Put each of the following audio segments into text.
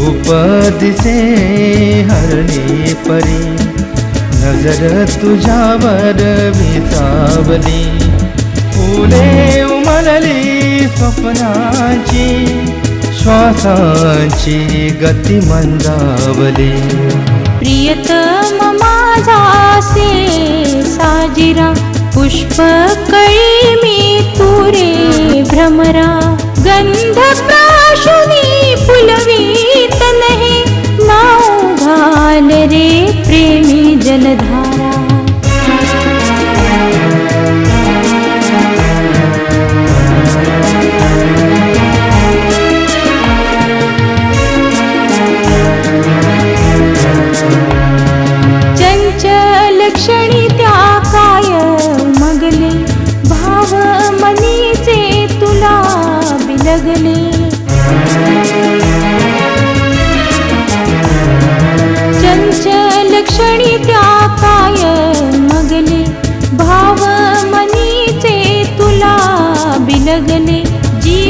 रूप दिसे हरणी परी नजर तुझ्यावर विसावली. फुले उमलली स्वप्नाची श्वासाची गती मंदावली. प्रियतम माझा से साजिरा पुष्प कळी मी तुरे भ्रमरा गंध प्राशुनी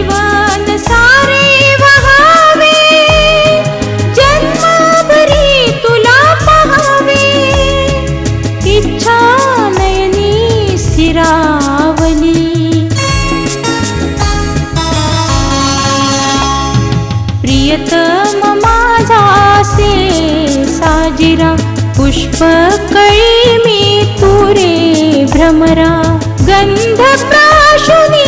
जीवन सारे वहावे जन्मभरी तुला इच्छा नयनी स्थिरावली. प्रियतम माझा से साजिरा पुष्प कळी मी तुरे भ्रमरा गंध प्राशुनी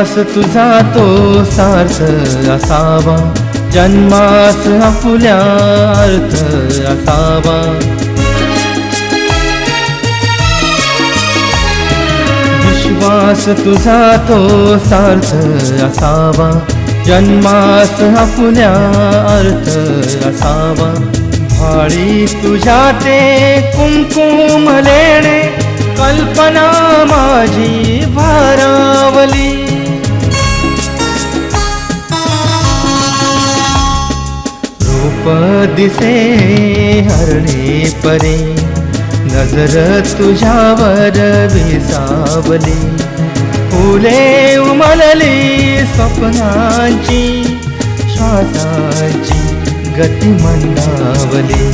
विश्वास तुझा तो सार्थ असावा. जन्मास आपुल्या अर्थ असावा. विश्वास तुझा तो सार्थ असावा. जन्मास आपुल्या अर्थ असावा. भाळी तुझ्या ते कुंकुम लेणे. कल्पना माझी भारावली. रूप दिसे हरणे परे नजर तुझ्यावर विसावली. फुले उमलली स्वप्नांची श्वासाची गती मंदावली